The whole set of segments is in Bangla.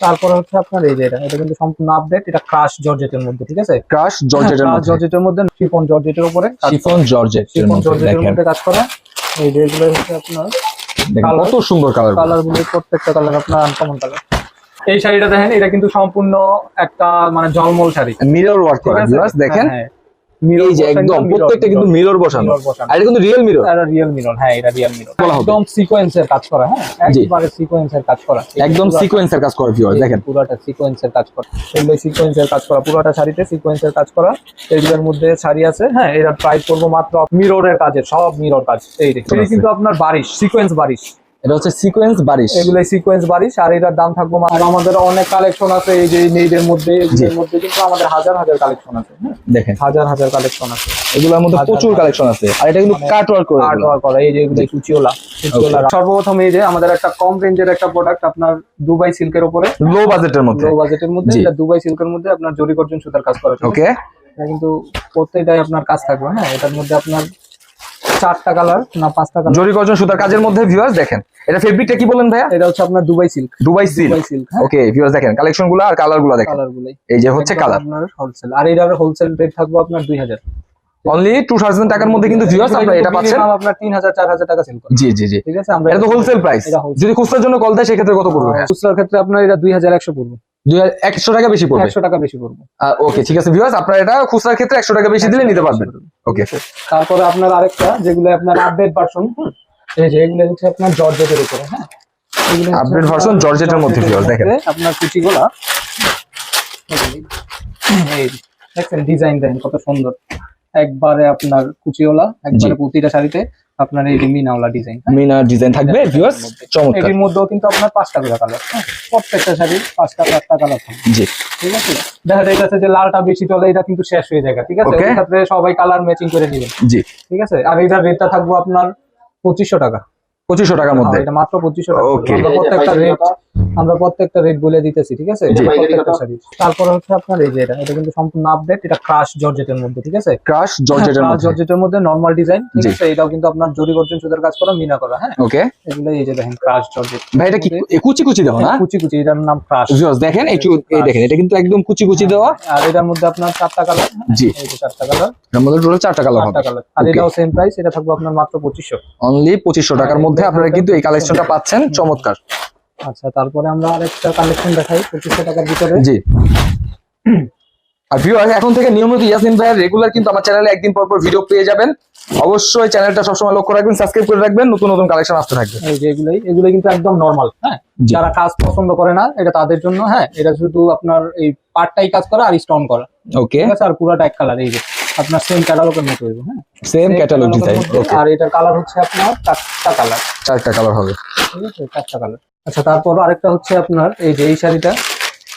তারপরে হচ্ছে আপনার এই যে এটা এটা কিন্তু সম্পূর্ণ আপডেট এটা ক্রাশ জর্জেটের মধ্যে ঠিক আছে? ক্রাশ জর্জেটের মধ্যে। জর্জেটের মধ্যে শিফন জর্জেটের উপরে। শিফন জর্জেট শিফন জর্জেটের দেখেন। মধ্যে কাজ করা। এই যে এগুলো হচ্ছে আপনার দেখেন। কত সুন্দর কালার কালারগুলো প্রত্যেকটা কালার আপনার আনকমন কালার এই শাড়িটা দেখেন এটা কিন্তু সম্পূর্ণ একটা মানে জলমল শাড়ি। মিরর ওয়ার্ক করা আছে? ভিউয়ার্স দেখেন। এই যে একদম প্রত্যেকটা কিন্তু মিরর বসানো। আর এটা কিন্তু রিয়েল মিরর এটা রিয়েল মিরর হ্যাঁ এটা রিয়েল মিরর। একদম সিকোয়েন্সের কাজ করা হ্যাঁ জি। একবারে সিকোয়েন্সের কাজ করা। একদম সিকোয়েন্সের কাজ করা দেখেন। পুরোটা সিকোয়েন্সের কাজ করা। সিকোয়েন্সের কাজ করা পুরোটা শাড়িতে সিকোয়েন্সের কাজ করা। মধ্যে শাড়ি আছে হ্যাঁ এটা প্রাইস করব মাত্র মিররের কাজে সব মিরর কাজ। এই কিন্তু আপনার বারিশ সিকোয়েন্স বারিশ। এটা হচ্ছে সিকোয়েন্স বারিশ। এগুলো সিকোয়েন্স বারিশ আর এটার দাম থাকব আর আমাদের অনেক কালেকশন আছে এই যে নেইদের মধ্যে এগুলোর মধ্যে কিন্তু আমাদের হাজার হাজার কালেকশন আছে হ্যাঁ? দেখেন। হাজার হাজার কালেকশন আছে। এগুলোর মধ্যে প্রচুর কালেকশন আছে। আর এটা কিন্তু কাট ওয়ার্ক করে আর্ট ওয়ার্ক করা এই যে এগুলো কুচিওলা সর্বপ্রথম এই যে আমাদের একটা কম রেঞ্জের একটা প্রোডাক্ট আপনার দুবাই সিল্কের উপরে। লো বাজেটের মধ্যে। লো বাজেটের মধ্যে এটা দুবাই সিল্কের মধ্যে আপনার জরি গর্জন সুতার কাজ করা ওকে এটা কিন্তু প্রত্যেকটাই আপনার কাজ থাকবে হ্যাঁ? এটার মধ্যে আপনার চারটা কালার না পাঁচটা কালার। জরি গর্জন সুতার কাজের মধ্যে ভিউয়ার্স দেখেন। এটা ফেব্রিকটা কি বলেন ভাইয়া? এটা হচ্ছে আপনার দুবাই সিল্ক দুবাই সিল্ক হ্যাঁ। ওকে ভিউয়ার্স দেখেন কালেকশনগুলো আর কালারগুলো দেখেন। কালার এই যে হচ্ছে কালার আপনার হোলসেল আর এটার হোলসেল রেট থাকবে আপনার দুই হাজার। অনলি টু থাউজেন্ড টাকার মধ্যে কিন্তু ভিউয়ার্স আপনারা এটা পাচ্ছেন। আপনার তিন হাজার চার হাজার টাকা সেল জি জি জি। ঠিক আছে? আমরা এটা তো হোলসেল প্রাইস যদি খুচরার জন্য কল দেয় সেক্ষেত্রে কত পড়বে? ভাইয়া? খুচরার ক্ষেত্রে আপনার এটা দুই হাজার একশো পড়বে। দুই হাজার একশো টাকা বেশি পড়বে? একশো টাকা বেশি পড়বে। ওকে ঠিক আছে ভিউয়ার্স আপনারা এটা খুচরার ক্ষেত্রে একশো টাকা বেশি দিলে নিতে পারবেন। ওকে তারপরে আপনার আরেকটা যেগুলো আপনার আপডেট ভার্সন এই যে এগুলো হচ্ছে আপনার জর্জেটের উপরে হ্যাঁ? জর্জেটের মধ্যে দেখেন। আপনার কুচিগুলা এই দেখেন ডিজাইন দেখেন কত সুন্দর। একবারে আপনার কুচিওলা একবারে প্রতিটা শাড়িতে আপনার এই মিনাওয়ালা মিনাওলা ডিজাইন মিনা ডিজাইন থাকবে ভিউয়ার্স চমৎকার। এর মধ্যেও কিন্তু আপনার পাঁচটা করে কালার প্রত্যেকটা শাড়ি পাঁচটা পাঁচটা কালার থাকবে। জি। ঠিক আছে? দেখা যাচ্ছে যে লালটা বেশি চলে এটা কিন্তু শেষ হয়ে যায় ঠিক আছে? ক্ষেত্রে সবাই কালার ম্যাচিং করে দিবেন জি। ঠিক আছে? আর এটার রেটটা থাকব আপনার পঁচিশশো টাকা। পঁচিশশো টাকার মধ্যে। হ্যাঁ, এটা মাত্র পঁচিশশো টাকা। ওকে প্রত্যেকটা রেট আমরা প্রত্যেকটা রেট বলে দিতেছি ঠিক আছে? জি। প্রত্যেকটা শাড়ি তারপরে হচ্ছে আপনার এই যে এটা এটা কিন্তু সম্পূর্ণ আপডেট এটা ক্রাশ জর্জেটের মধ্যে ঠিক আছে? ক্রাশ জর্জেটের ক্রাশ মধ্যে। জর্জেটের মধ্যে নর্মাল ডিজাইন ঠিক আছে? এটাও কিন্তু আপনার জরি গর্জন সুতার কাজ করা মিনা করা হ্যাঁ? ওকে এগুলো এই যে দেখেন ক্রাশ জর্জেট ভাই এটা কি কুচি কুচি দেওয়া না? কুচি কুচি এটার নাম ক্রাশ ভিউয়ার্স দেখেন একটু এই দেখেন এটা কিন্তু একদম কুচি কুচি দেওয়া। আর এটার মধ্যে আপনার চারটা কালার জি। এই যে চারটা কালারের মধ্যে টোটাল চারটা কালার হবে। আর এটাও সেম প্রাইস এটা থাকবে আপনার মাত্র পঁচিশশো। অনলি পঁচিশশো টাকার মধ্যে আপনারা কিন্তু এই কালেকশনটা পাচ্ছেন চমৎকার। আচ্ছা তারপরে আমরা আরেকটা কালেকশন দেখাই পঁচিশশো টাকার ভিতরে। জি। আর ভিউয়ার্স এখন থেকে নিয়মিত ইয়াসিন ভাইয়ের রেগুলার কিন্তু আমার চ্যানেলে একদিন পর পর ভিডিও পেয়ে যাবেন। অবশ্যই চ্যানেলটা সবসময় লক্ষ্য রাখবেন সাবস্ক্রাইব করে রাখবেন নতুন নতুন কালেকশন আসতে থাকবে। এই যে এগুলোই এগুলো কিন্তু একদম নর্মাল হ্যাঁ? যারা কাজ পছন্দ করে না এটা তাদের জন্য হ্যাঁ? এটা শুধু আপনার এই পার্টটাই কাজ করা আর স্টোন করা। ওকে ঠিক আছে? আর পুরোটা এক কালার এই যে আপনার সেম ক্যাটালগের মতো হইব হ্যাঁ? সেম ক্যাটালগ ডিজাইন আর এটার কালার হচ্ছে আপনার চারটা কালার চারটা কালার হবে। ঠিক আছে? চারটা কালার আচ্ছা তারপর আরেকটা হচ্ছে আপনার এই যে এই শাড়িটা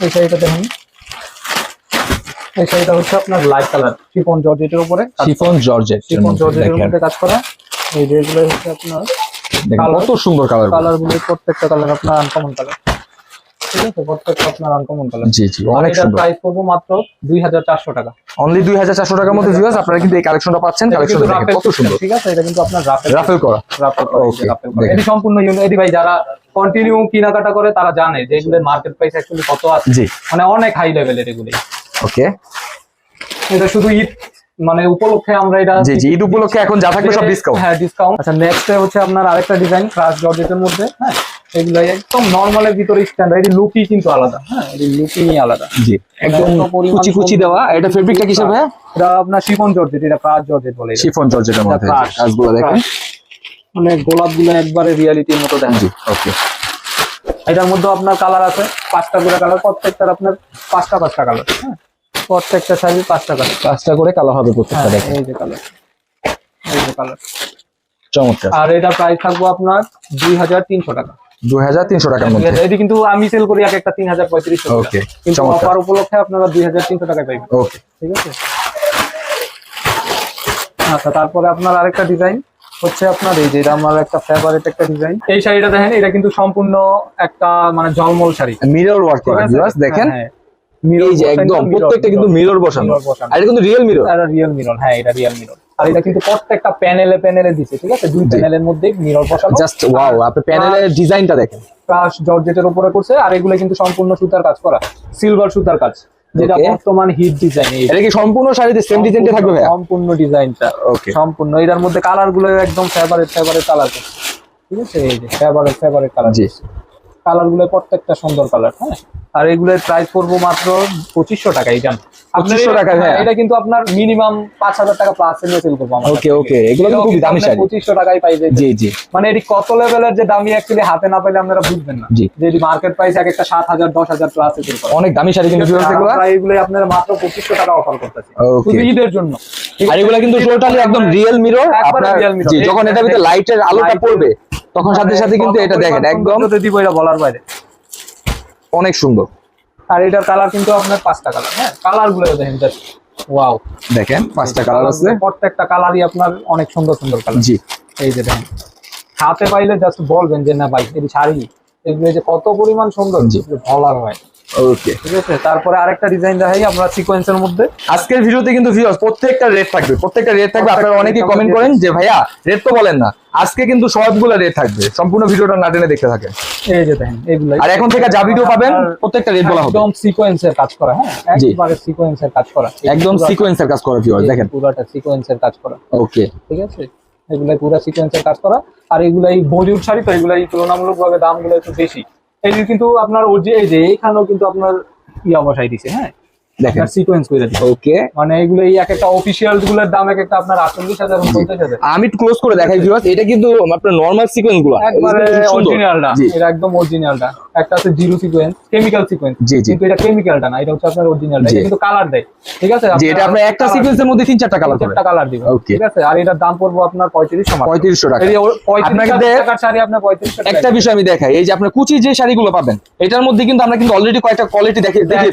এই শাড়িটা দেখুন। এই শাড়িটা হচ্ছে আপনার লাইট কালার শিফন জর্জেটের উপরে শিফন জর্জেট শিফন জর্জেটের মধ্যে কাজ করা। এই যে এগুলো হচ্ছে আপনার কত সুন্দর কালার কালারগুলো প্রত্যেকটা কালার আপনার আনকমন কালার ঠিক আছে? প্রত্যেকটা আপনার আনকমন কালার জি জি অনেক সুন্দর। প্রাইস পড়ব মাত্র দুই হাজার চারশো টাকা। অনলি দুই হাজার চারশো টাকার মধ্যে ভিউয়ার্স আপনারা কিন্তু এই কালেকশনটা পাচ্ছেন দেখেন কত সুন্দর। ঠিক আছে? এটা কিন্তু আপনার রাফেল রাফেল করা। রাফেল এটি সম্পূর্ণ ভাই যারা কন্টিনিউ কেনাকাটা করে তারা জানে যে এগুলোর মার্কেট প্রাইস অ্যাকচুয়ালি কত আছে। মানে অনেক হাই লেভেলের এগুলি ওকে। এটা শুধু ঈদ মানে উপলক্ষে আমরা এটা জি জি ঈদ উপলক্ষে এখন যা থাকবে সব ডিসকাউন্ট হ্যাঁ ডিসকাউন্ট আচ্ছা নেক্সট হচ্ছে আপনার আরেকটা ডিজাইন ক্রাশ জর্জেটের মধ্যে হ্যাঁ? এগুলো একদম নর্মালের ভিতরে স্ট্যান্ডার্ড এটি লুকই কিন্তু আলাদা হ্যাঁ? এটি লুকিংই আলাদা। জি। একদম কুচি কুচি দেওয়া। এটা ফেব্রিকটা কিসের ভাইয়া? এটা আপনার শিফন জর্জেট এটা ক্রাশ জর্জেট বলে শিফন জর্জেটের মধ্যে। কাজগুলো দেখেন। মানে গোলাপগুলো একবারে রিয়ালিটির মতো দেখা জি ওকে। এটার মধ্যে আপনার কালার আছে। পাঁচটা করে কালার প্রত্যেকটার আপনার পাঁচটা পাঁচটা কালার হ্যাঁ? প্রত্যেকটা শাড়ির পাঁচটা কালার পাঁচটা করে কালার হবে প্রত্যেকটা দেখেন। এই যে কালার এই যে কালার চমৎকার। আর এটা প্রাইস থাকব আপনার দুই হাজার তিনশো টাকা। দুই হাজার তিনশো টাকার মধ্যে। এটি কিন্তু আমি সেল করি এক একটা তিন হাজার পঁয়ত্রিশশো টাকা। Okay, কিন্তু। অফার উপলক্ষে আপনারা দুই হাজার তিনশো টাকায় পাইবেন। ওকে ঠিক আছে? আচ্ছা তারপরে আপনার আরেকটা ডিজাইন হচ্ছে আপনার এই যে এটা আমার একটা ফেভারিট একটা ডিজাইন এই শাড়িটা দেখেন এটা কিন্তু সম্পূর্ণ একটা মানে জলমল শাড়ি। মিরর ওয়ার্ক করা ভিউয়ার্স দেখেন। হ্যাঁ, হ্যাঁ। এই যে একদম প্রত্যেকটা কিন্তু মিরর বসানো। আর এটা কিন্তু রিয়েল মিরর এটা রিয়েল মিরর হ্যাঁ এটা রিয়েল মিরর আর এটা কিন্তু প্রত্যেকটা প্যানেলে প্যানেলে দিছে ঠিক আছে? দুই প্যানেলের মধ্যে মিরর বসানো। জাস্ট ওয়াও আপনি প্যানেলের ডিজাইনটা দেখেন। প্লাস জর্জেটের উপরে করছে আর এগুলো কিন্তু সম্পূর্ণ সুতার কাজ করা। সিলভার সুতার কাজ। যেটা. বর্তমান হিট ডিজাইন এটা কি সম্পূর্ণ শাড়িতে সেম ডিজাইনটা থাকবে ভাইয়া? সম্পূর্ণ ডিজাইনটা ওকে সম্পূর্ণ। এটার মধ্যে কালারগুলো একদম ফেভারিট ফেভারিট কালার ঠিক আছে? এই যে ফেভারিট ফেভারিট কালার জি। কালারগুলো প্রত্যেকটা সুন্দর কালার হ্যাঁ? আর এগুলোর প্রাইস পড়ব মাত্র পঁচিশশো টাকা এটা 2500 টাকা, হ্যাঁ। এটা কিন্তু আপনার মিনিমাম পাঁচ হাজার টাকা প্লাস এনে সেল করব আমার। ওকে ওকে এগুলো কিন্তু খুবই দামি শাড়ি। পঁচিশশো টাকায় পাই যায় জি জি। মানে এটি কত লেভেলের যে দামি অ্যাকচুয়ালি হাতে না পাইলে আপনারা বুঝবেন না। জি। যে মার্কেট প্রাইস এক একটা সাত হাজার দশ হাজার প্লাস সেল করে। অনেক দামি শাড়ি কিন্তু এগুলো। আপনারা মাত্র পঁচিশশো টাকা অফার করতেছি। শুধু ঈদের জন্য। আর এগুলো কিন্তু টোটালি একদম রিয়েল মিরর আপনার যখন এটা ভিতরে লাইটের আলোটা পড়বে তখন সাথে সাথে কিন্তু এটা দেখেন একদম দিব এটা বলার বাইরে। অনেক সুন্দর। আর এটার কালার কিন্তু আপনার পাঁচটা কালার হ্যাঁ? কালারগুলো দেখেন ওয়াও দেখেন পাঁচটা কালার আছে। প্রত্যেকটা কালারই আপনার অনেক সুন্দর সুন্দর কালার। জি। এই যে দেখেন হাতে পাইলে জাস্ট বলবেন যে না ভাই এই শাড়ি এগুলো যে কত পরিমাণ সুন্দর বলার হয়। ওকে ঠিক আছে? তারপরে আরেকটা ডিজাইন দেখাই আমরা সিকোয়েন্সের মধ্যে। আজকের ভিডিওতে কিন্তু ভিউয়ার্স প্রত্যেকটা রেট থাকবে। প্রত্যেকটা রেট থাকবে। আপনারা অনেকেই কমেন্ট করেন যে ভাইয়া রেট তো বলেন না। আজকে কিন্তু সবগুলো রেট থাকবে। সম্পূর্ণ ভিডিওটা না টেনে দেখতে থাকেন। এই যে দেখেন এগুলো আর এখন থেকে যা ভিডিও পাবেন প্রত্যেকটা রেট বলা হবে। একদম সিকোয়েন্সের কাজ করা হ্যাঁ? জি। একবারে সিকোয়েন্সের কাজ করা। একদম সিকোয়েন্সের কাজ করা ভিউয়ার্স দেখেন। পুরাটা সিকোয়েন্সের কাজ করা। ওকে ঠিক আছে? এগুলাই পুরো সিকোয়েন্সের কাজ করা। আর এগুলাই বলিউড শাড়ি তো এগুলাই তুলনামূলকভাবে দামগুলো একটু বেশি। যে কিন্তু আপনার যে এইখানেও কিন্তু আপনার ইয়া বসাই দিছে হ্যাঁ? একটা আমি একটা মধ্যে চারটা কালার কালার ওকে ঠিক আছে? আর এটার দাম আপনার শাড়ি আপনার একটা বিষয় আমি দেখাই। এই যে আপনার কুচি যে শাড়িগুলো পাবেন এটার মধ্যে কিন্তু আমরা কিন্তু অলরেডি কয়েকটা কোয়ালিটি দেখে দেখিয়ে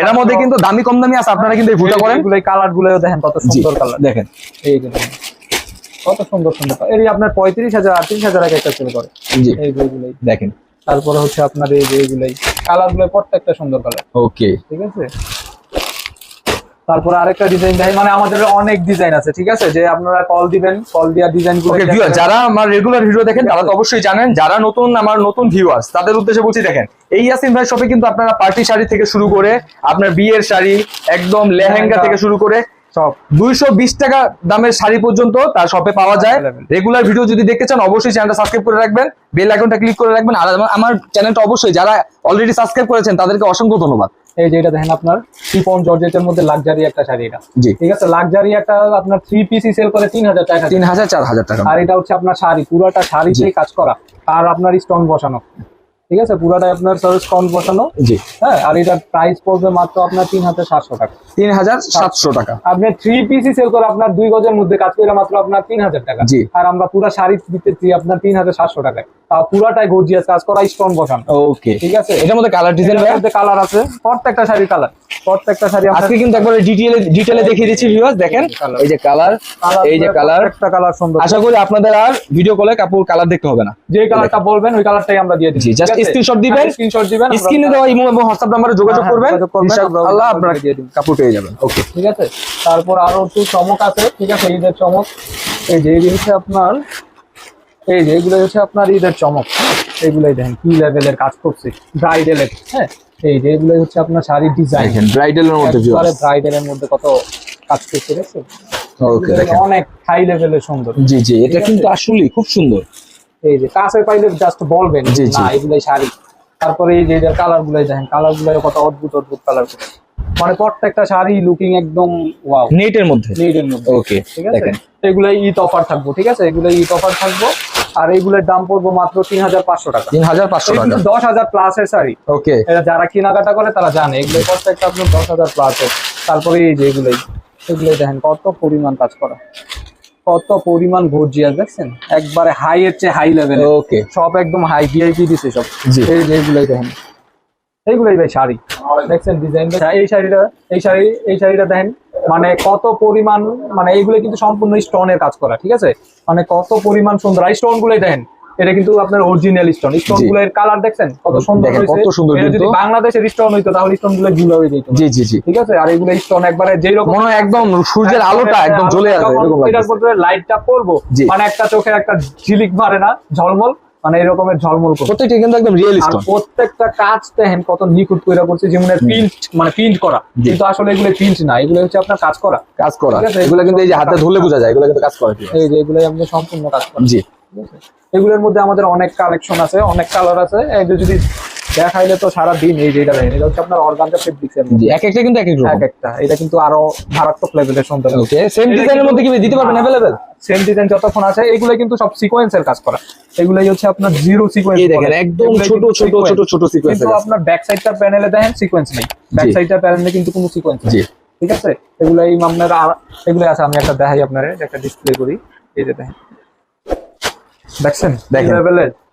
এর মধ্যে কিন্তু দামি কম দামি আছে আপনারা কিন্তু এই ফুটা করেন। এগুলো কালারগুলো দেখেন কত সুন্দর কালার। দেখেন। এই যে কত সুন্দর সুন্দর এই আপনার পঁয়ত্রিশ হাজার আটত্রিশ হাজার আগে একটা সেল করে। এইগুলোই দেখেন। তারপরে হচ্ছে আপনার এই যে এইগুলাই কালারগুলো প্রত্যেকটা সুন্দর কালার। ওকে। ঠিক আছে? তারপরে আরেকটা ডিজাইন দেখাই। মানে আমাদের অনেক ডিজাইন আছে ঠিক আছে? যে আপনারা কল দিবেন কল দিয়া ডিজাইন যারা আমার রেগুলার ভিডিও দেখেন তারা তো অবশ্যই জানেন যারা নতুন আমার নতুন ভিউয়ার্স তাদের উদ্দেশ্যে বলছি দেখেন এই ইয়াসিন ভাই শপে কিন্তু আপনারা পার্টি শাড়ি থেকে শুরু করে আপনার বিয়ের শাড়ি একদম লেহেঙ্গা। থেকে শুরু করে দুইশো বিশ টাকা দামের শাড়ি পর্যন্ত তার শপে পাওয়া যায়। রেগুলার ভিডিও যদি দেখতে চান অবশ্যই চ্যানেলটা সাবস্ক্রাইব করে রাখবেন। বেল আইকনটা ক্লিক করে রাখবেন। আর আমার- চ্যানেলটা অবশ্যই যারা অলরেডি সাবস্ক্রাইব করেছেন তাদেরকে অসংখ্য ধন্যবাদ। এই যে এটা দেখেন আপনার শিফন জর্জেটের মধ্যে লাক্সারি একটা শাড়ি এটা। জি। ঠিক আছে লাক্সারি একটা আপনার থ্রি পিসি সেল করে তিন হাজার টাকা। তিন হাজার চার হাজার টাকা। আর এটা হচ্ছে আপনার শাড়ি পুরাটা শাড়িতেই কাজ করা। আর আপনার স্টোন বসানো। ঠিক আছে? পুরাটা আপনার স্টোন বসানো। জি। হ্যাঁ আর এটার প্রাইস পড়বে মাত্র আপনার তিন হাজার সাতশো টাকা। তিন হাজার সাতশো টাকা। আপনি থ্রি পিসি সেল করে আপনার দুই গজের মধ্যে কাজ করে মাত্র আপনার তিন হাজার টাকা। জি। আর আমরা পুরা শাড়ি দিতেছি আপনার তিন হাজার সাতশো টাকায়। পুরাটাই গর্জিয়াস কাজ করা স্টোন বসানো। ওকে ঠিক আছে? এটার মধ্যে কালার ডিজাইন মধ্যে কালার আছে। প্রত্যেকটা শাড়ি কালার প্রত্যেকটা শাড়ি আজকে কিন্তু একবারে ডিটেলে ডিটেলে দেখিয়ে দিচ্ছি ভিউয়ার্স দেখেন। এই যে কালার এই যে কালার প্রত্যেকটা কালার সুন্দর। আশা করি আপনাদের আর ভিডিও কলে কাপড় কালার দেখতে হবে না। যে কালারটা বলবেন ওই কালারটাই আমরা দিয়ে দিচ্ছি। জি, just screenshot দিবেন। স্ক্রিনশট দিবেন আমরা- স্ক্রিনে দেওয়া ইমো এবং হোয়াটসঅ্যাপ নাম্বারে যোগাযোগ হ্যাঁ, করবেন। ইনশাআল্লাহ আপনারা দিয়ে দিব। কাপড় পেয়ে যাবেন। ওকে ঠিক আছে? তারপর আরও একটু চমক আছে। ঠিক আছে ঈদের চমক। এই যে এই হচ্ছে আপনার এই যে এগুলো হচ্ছে আপনার ঈদের চমক হ্যাঁ? এগুলোই দেখেন কি লেভেলের কাজ করছে ব্রাইডেলের হ্যাঁ? এই যে এগুলো হচ্ছে আপনার শাড়ির ডিজাইন ব্রাইডালের মধ্যে ব্রাইডেলের মধ্যে কত কাজ করছে দেখছ ওকে দেখেন। অনেক হাই লেভেলের সুন্দর। জি জি এটা কিন্তু আসলেই খুব সুন্দর। এই যে কাছে পাইলে জাস্ট বলবেন জি, জি। এগুলাই শাড়ি। তারপরে এই যে এদের কালার গুলাই দেখেন কালার গুলাই কত অদ্ভুত অদ্ভুত কালার মানে প্রত্যেকটা শাড়ি লুকিং একদম ওয়াও নেটের মধ্যে। নেটের মধ্যে। ওকে ঠিক আছে? এগুলাই ঈদ অফার থাকব ঠিক আছে? এগুলাই ঈদ অফার থাকব। আর এইগুলোর দাম পড়ব মাত্র তিন হাজার পাঁচশো টাকা। তিন হাজার পাঁচশো টাকা। দশ হাজার প্লাসের শাড়ি। ওকে যারা কেনাকাটা করে তারা জানে। এগুলো প্রত্যেকটা আপনার দশ হাজার প্লাসের তারপরে এই যে এগুলোই। এগুলোই দেখেন কত পরিমাণ কাজ করা। কত পরিমাণ গর্জিয়াস দেখছেন? একবারে হাই এর চেয়ে হাই লেভেল ওকে সব একদম হাই ভিআইপি দিছে সব। এই যে এগুলোই দেখেন। এইগুলোই ভাই শাড়ি। দেখছেন ডিজাইনটা এই শাড়িটা এই শাড়ি এই শাড়িটা দেখেন মানে কত পরিমাণ মানে এইগুলো কিন্তু সম্পূর্ণ স্টোনের কাজ করা ঠিক আছে? মানে কত পরিমাণ সুন্দর এই স্টোন গুলোই দেখেন এটা কিন্তু আপনার অরিজিনাল স্টোন স্টোন জি। গুলোর কালার দেখছেন? কত সুন্দর দেখেন, কত সুন্দর যদি। বাংলাদেশের স্টোন হইতো তাহলে স্টোনগুলো গুলো হয়ে যেত। জি জি জি। ঠিক আছে? আর এগুলো স্টোন একবারে যেই রকম মনে একদম সূর্যের আলোটা একদম জ্বলে আছে এরকম এটার লাগছে মধ্যে লাইটটা পড়ব মানে একটা চোখে একটা ঝিলিক মারে না ঝলমল। মানে এরকমের ঝলমল প্রত্যেকটা কিন্তু একদম রিয়েল স্টোন প্রত্যেকটা কাজ দেখেন কত নিখুঁত কইরা করছে যেমন প্রিন্ট মানে প্রিন্ট করা। কিন্তু আসলে এগুলো প্রিন্ট না এগুলো হচ্ছে আপনার কাজ করা। কাজ করা। এগুলো কিন্তু এই যে হাতে ধরলে বোঝা যায় এগুলো কিন্তু কাজ করা এই যে এগুলো আমাদের সম্পূর্ণ কাজ করা। জি। এগুলোর মধ্যে আমাদের অনেক কালেকশন আছে অনেক কালার আছে। যদি দেখাইলে তো সারা দিন এই যে এটা দেখেন এটা হচ্ছে আপনার অর্গানজা ফেব্রিক্স এর মধ্যে। এক একটা কিন্তু এক এক এক একটা। এটা কিন্তু আরও মারাত্মক লেভেলের সুন্দর ওকে সেম ডিজাইনের মধ্যে কি দিতে পারবেন অ্যাভেলেবেল সেম ডিজাইন যতক্ষণ আছে এগুলো কিন্তু সব সিকোয়েন্সের কাজ করা। এগুলাই হচ্ছে আপনার জিরো সিকোয়েন্স এই দেখেন একদম ছোট ছোট ছোট ছোট সিকোয়েন্স কিন্তু আপনার ব্যাক সাইডটার প্যানেলে দেখেন সিকোয়েন্স নেই। ব্যাক জি। সাইডটার প্যানেলে কিন্তু কোনো সিকোয়েন্স নেই। ঠিক আছে? এগুলাই আপনার আর- এগুলো আছে আমি একটা দেখাই আপনার একটা ডিসপ্লে করি। এই যে দেখেন। দেখছেন? দেখেন।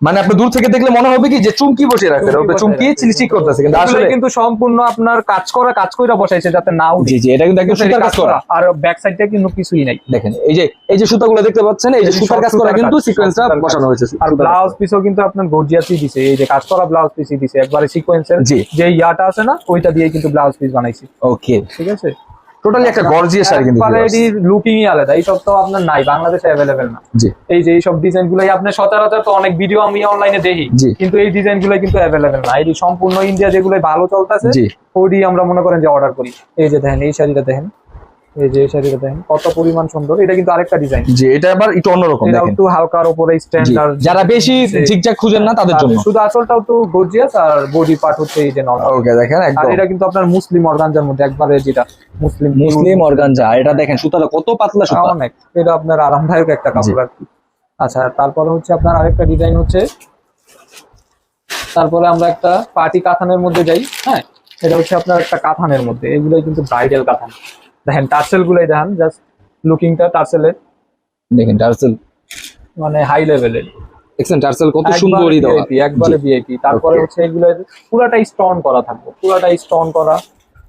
মানে আপনি দূর থেকে দেখলে মনে হবে কি যে চুমকি বসে রাখছে ওটা চুমকি চিলিচিক করতেছে কিন্তু আসলে কিন্তু সম্পূর্ণ আপনার কাজ করা কাজ কইরা বসাইছে যাতে না উঠে। জি জি এটা কিন্তু একদম সুতার কাজ করা। আর ব্যাক সাইডটা কিন্তু কিছুই নাই। দেখেন এই যে এই যে সুতাগুলো দেখতে পাচ্ছেন এই যে সুতার কাজ করা কিন্তু সিকোয়েন্সটা বসানো হয়েছে আর ব্লাউজ পিসও কিন্তু আপনার গর্জিয়াসই দিছে এই যে কাজ করা ব্লাউজ পিসই দিছে একবারে সিকোয়েন্সের। যে ইয়াটা আছে না ওইটা দিয়ে কিন্তু ব্লাউজ পিস বানাইছি। ওকে ঠিক আছে? টোটালি একটা গর্জিয়াস শাড়ি কিন্তু একবারে লুকিংই আলাদা এইসব তো আপনার নাই বাংলাদেশে না। জি। এই যে গুলাই আপনার সচরাচর তো অনেক ভিডিও আমি অনলাইনে দেখি। কিন্তু এই কিন্তু না। এই সম্পূর্ণ ইন্ডিয়া যেগুলো ভালো চলতেছে। ওইটি আমরা মনে করেন যে অর্ডার করি। এই যে দেখেন এই শাড়িটা দেখেন। এই যে এই শাড়িটা দেখেন কত পরিমাণ সুন্দর। এটা কিন্তু আরেকটা ডিজাইন জি এটা আবার একটু অন্যরকম এটা একটু হালকার উপরে জি। স্ট্যান্ডার্ড যারা বেশি খুঁজেন না তাদের জন্য। শুধু আসলটাও তো গর্জিয়াস আর বডি পার্ট হচ্ছে এই যে নরমাল ওকে দেখেন আর এটা কিন্তু আপনার মুসলিম অর্গানজার মধ্যে একবারে যেটা মুসলিম মুসলিম অর্গানজা এটা দেখেন সুতাটা কত পাতলা সুতা। অনেক এটা আপনার আরামদায়ক একটা। কাপড় আর আচ্ছা তারপরে হচ্ছে আপনার আরেকটা ডিজাইন হচ্ছে। তারপরে আমরা একটা পার্টি কাথানের মধ্যে যাই হ্যাঁ? এটা হচ্ছে আপনার একটা কাথানের মধ্যে এগুলোই কিন্তু ব্রাইডাল কাথান। দেখেন টার্সেল গুলাই দেখেন জাস্ট লুকিং লুকিংটা টার্সেলের। দেখেন টার্সেল। মানে হাই লেভেলের দেখছেন টার্সেল কত সুন্দরই দেওয়া। একবারে ভিআইপি তারপরে হচ্ছে এগুলো পুরাটাই স্টোন করা থাকবে পুরাটাই স্টোন করা।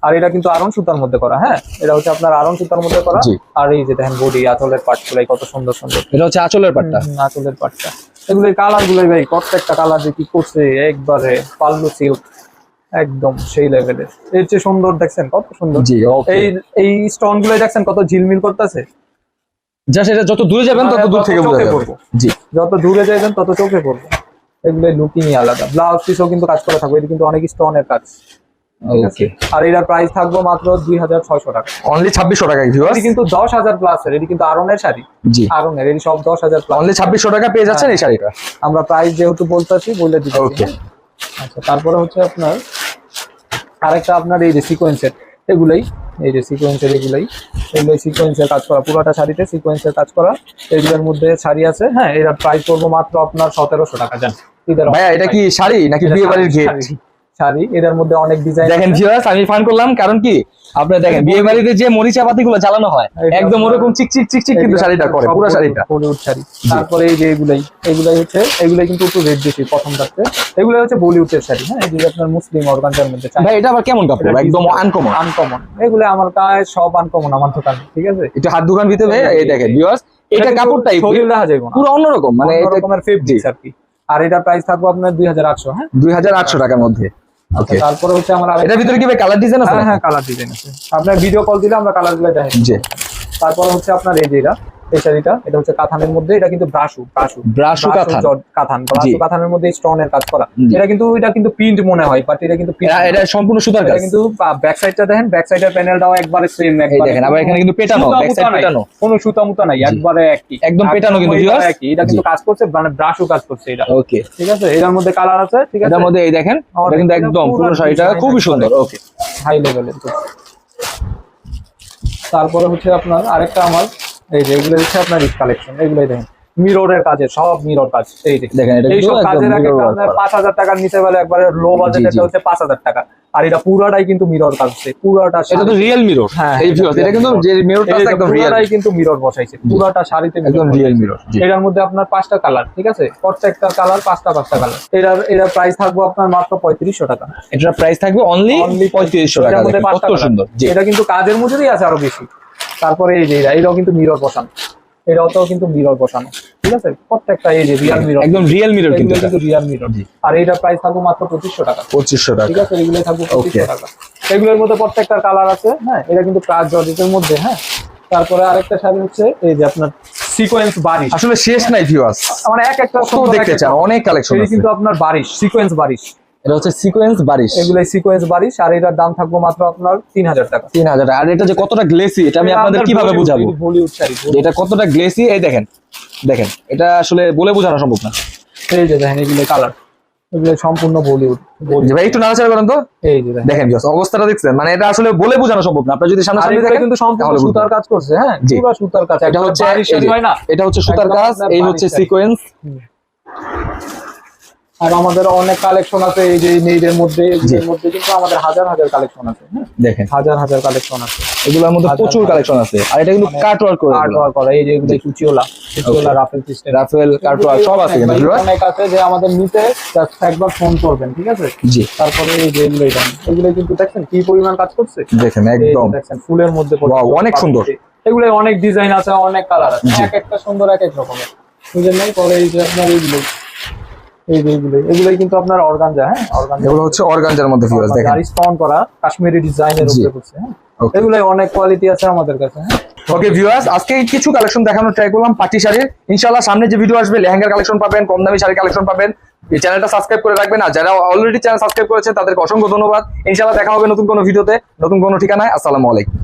আর এটা কিন্তু আরন সুতার মধ্যে করা হ্যাঁ? এটা হচ্ছে আপনার আরন সুতার মধ্যে করা। আর এই যে দেখেন বডি আঁচলের পার্ট গুলাই কত সুন্দর সুন্দর। এটা হচ্ছে আঁচলের পাটটা আঁচলের পাটটা এগুলো কালার গুলোই ভাই প্রত্যেকটা কালার যে কি করছে একবারে পাল্লু সিল্ক একদম সেই লেভেলের এর। চেয়ে সুন্দর দেখছেন কত সুন্দর? জি ওকে এই এই স্টোনগুলো দেখছেন কত ঝিলমিল করতেছে? যা সেটা যত দূরে যাবেন তত হ্যাঁ, দূর থেকে বোঝা যাবে। জি। যত দূরে যাবেন তত চোখে পড়বে। এগুলো লুকিংই আলাদা। ব্লাউজ পিসও কিন্তু কাজ করা থাকবে এটা কিন্তু অনেক স্টোনের কাজ। ঠিক আছে? ওকে আর এটার প্রাইস থাকব মাত্র দুই হাজার ছয়শো টাকা। অনলি ছাব্বিশশো টাকা ভিউয়ার্স এটি কিন্তু দশ হাজার প্লাস এটি কিন্তু আরনের শাড়ি। জি। আরনের এটি সব দশ হাজার প্লাস অনলি ছাব্বিশশো টাকা পেয়ে যাচ্ছেন এই শাড়িটা? আমরা প্রাইস যেহেতু বলতেছি বলে দিচ্ছি। Okay. আচ্ছা তারপরে হচ্ছে আপনার আরেকটা আপনার এই যে সিকোয়েন্সের এগুলাই এই যে সিকোয়েন্সের এগুলাই এগুলো সিকোয়েন্সের কাজ করা পুরোটা শাড়িতে সিকোয়েন্সের কাজ করা এগুলোর মধ্যে শাড়ি আছে হ্যাঁ এরা প্রাইস পড়ব মাত্র আপনার সতেরোশো টাকা জান। ভাইয়া এটা কি শাড়ি নাকি বিয়ে বাড়ির গেট শাড়ি, এটার মধ্যে অনেক ডিজাইন দেখেন ভিউয়ার্স আমি ফান করলাম কারণ কি? আপনারা দেখেন বিয়ে বাড়িতে যে মরিচা পাতি গুলো জ্বালানো হয় একদম ওরকম চিকচিক চিকচিক কিন্তু শাড়িটা করে পুরো শাড়িটা। শাড়ি। তারপরে এই যে এগুলাই এগুলাই হচ্ছে এগুলাই কিন্তু একটু রেট বেশি প্রথম থাকতে এগুলাই হচ্ছে বলিউডের শাড়ি হ্যাঁ এগুলো আপনার মুসলিম অর্গানজার মধ্যে ভাই এটা আবার কেমন কাপড়? একদম আনকমন আনকমন এগুলো আমার গায়ে সব আনকমন আমার দোকানে ঠিক আছে? একটু হাত দোকান ভিতরে এই দেখেন ভিউয়ার্স এটা কাপড়টাই পুরো অন্যরকম মানে এটা রকমের ফেব্রিক্স আর কি। আর এটার প্রাইস থাকবে আপনার দুই হাজার আটশো হ্যাঁ? দুই হাজার আটশো টাকার মধ্যে। ওকে তারপরে হচ্ছে আমরা এটার ভিতরে কি ভাই কালার ডিজাইন আছে হ্যাঁ হ্যাঁ কালার ডিজাইন আছে। আপনার ভিডিও কল দিলে আমরা কালারগুলো দেখাই জি। তারপর হচ্ছে আপনার এই যে এটা। এই শাড়িটা এটা হচ্ছে কাথানের মধ্যে এটা কিন্তু ব্রাশু ব্রাশু। ব্রাশু কাঁথান। কাথান ব্রাশু কাথানের মধ্যে স্টোনের কাজ করা। এটা কিন্তু এটা কিন্তু প্রিন্ট মনে হয় বাট এটা কিন্তু এটা সম্পূর্ণ সুতার কাজ। কিন্তু ব্যাক সাইডটা দেখেন ব্যাক সাইডের প্যানেলটাও একবারে সেম এই দেখেন আবার এখানে কিন্তু পেটানো ব্যাক সাইড পেটানো। কোনো সুতা মুতা নাই একবারে একই। একদম পেটানো কিন্তু। একই। এটা কিন্তু কাজ করছে মানে ব্রাশও কাজ করছে এটা। ওকে। ঠিক আছে? এটার মধ্যে কালার আছে ঠিক আছে? এটার মধ্যে এই দেখেন এটা কিন্তু একদম পুরো শাড়িটা খুবই সুন্দর ওকে। হাই লেভেলের তারপরে হচ্ছে আপনার আরেকটা আমার এই যে এগুলো হচ্ছে আপনার কালেকশন এগুলোই দেখেন। মিররের কাজে সব মিরর কাজ এই দেখেন কাজের। পাঁচ হাজার টাকার নিচে বলে একবারে লো বাজেট। এটা হচ্ছে পাঁচ হাজার টাকা। আর এটা পুরাটাই কিন্তু মিরর কাজ পুরাটা এটা তো রিয়েল মিরর হ্যাঁ, এই এটা এটা কিন্তু। যে মিররটা একদম রিয়েল পুরাটাই কিন্তু মিরর বসাইছে পুরাটা শাড়িতে একদম রিয়েল মিরর এটার মধ্যে আপনার পাঁচটা কালার ঠিক আছে? প্রত্যেকটা কালার পাঁচটা পাঁচটা কালার এটার এটার প্রাইস থাকবে আপনার মাত্র পঁয়ত্রিশশো টাকা। এটার প্রাইস থাকবে অনলি Only পঁয়ত্রিশশো টাকা কত সুন্দর এটা কিন্তু কাজের মজুরি আছে আরও বেশি। তারপরে এই যে এরা, এটাও কিন্তু মিরর বসানো। এটাও তো কিন্তু মিরর বসানো ঠিক আছে? প্রত্যেকটা এই যে রিয়াল মিরর একদম রিয়েল মিরর কিন্তু কিন্তু রিয়াল মিরর জি। আর এইটা প্রাইস থাকবে মাত্র পঁচিশশো টাকা। পঁচিশশো ঠিক আছে? এগুলো থাকবে পঁচিশশো Okay. টাকা। এগুলোর মধ্যে প্রত্যেকটার কালার আছে হ্যাঁ? এটা কিন্তু কাজ জর্জেটের মধ্যে হ্যাঁ? তারপরে আরেকটা শাড়ি হচ্ছে এই যে আপনার সিকোয়েন্স বারিশ। আসলে শেষ নাই ভিউয়ার্স মানে এক একটা দেখতে চান অনেক কালেকশন এটি কিন্তু আপনার বারিশ সিকোয়েন্স বারিশ। এটা হচ্ছে সিকোয়েন্স বারিশ। এগুলো সিকোয়েন্স বারিশ আর এটার দাম থাকবে মাত্র আপনার তিন হাজার টাকা। তিন হাজার টাকা। আর এটা যে কতটা গ্লেসি এটা আমি আপনাদের কীভাবে বুঝাবো? এটা কতটা গ্লেসি এই দেখেন দেখেন এটা আসলে বলে বোঝানো সম্ভব না। এই যে দেখেন এগুলো কালার এগুলো সম্পূর্ণ বলিউড ভাই একটু নাড়াচাড়া করেন তো। এই যে দেখেন। অবস্থাটা দেখছেন মানে এটা আসলে বলে বোঝানো সম্ভব না। আপনারা যদি সামনে সামনে দেখেন কিন্তু সম্পূর্ণ সুতার কাজ করছে হ্যাঁ পুরো সুতার কাজ এটা হচ্ছে এটা হচ্ছে সুতার কাজ এই হচ্ছে সিকোয়েন্স আর আমাদের অনেক কালেকশন আছে এই যে মেয়েদের মধ্যে মধ্যে কিন্তু আমাদের হাজার হাজার কালেকশন আছে হ্যাঁ? দেখেন। হাজার হাজার কালেকশন আছে। এগুলোর মধ্যে প্রচুর কালেকশন আছে। আর এটা কিন্তু কাট ওয়ার্ক করে আর্ট ওয়ার্ক করা এই যে এগুলো কুচিওলা কুচিওলা ruffle system ruffle cut work সব আছে কিন্তু। অনেক আছে যে আমাদের নিতে জাস্ট একবার ফোন করবেন ঠিক আছে? জি। তারপরে এই যে এগুলো এটা এগুলো কিন্তু দেখছেন কি পরিমাণ কাজ করছে? দেখেন একদম। দেখছেন ফুলের মধ্যে অনেক সুন্দর। এগুলো অনেক ডিজাইন আছে অনেক কালার আছে। এক একটা সুন্দর এক এক রকমের। বুঝলেন নাই পরে এই যে আপনার এইগুলো এই যে এগুলো এগুলোই কিন্তু আপনার অর্গানজা হ্যাঁ? অর্গানজা। এগুলো হচ্ছে অর্গানজার মধ্যে ভিউয়ার্স দেখেন। আর স্টোন করা কাশ্মীরি ডিজাইনের উপরে করছে হ্যাঁ? Okay. অনেক কোয়ালিটি আছে আমাদের কাছে হ্যাঁ? ওকে ভিউয়ার্স আজকে কিছু কালেকশন দেখানোর ট্রাই করলাম শাড়ির। ইনশাআল্লাহ সামনে যে ভিডিও আসবে লেহেঙ্গার কালেকশন পাবেন কম দামি শাড়ির কালেকশন পাবেন। এই চ্যানেলটা সাবস্ক্রাইব করে রাখবেন আর যারা অলরেডি চ্যানেল সাবস্ক্রাইব করেছেন তাদেরকে অসংখ্য ধন্যবাদ। ইনশাআল্লাহ দেখা হবে নতুন কোনো ভিডিওতে নতুন কোনো ঠিকানায়। আসসালামু আলাইকুম।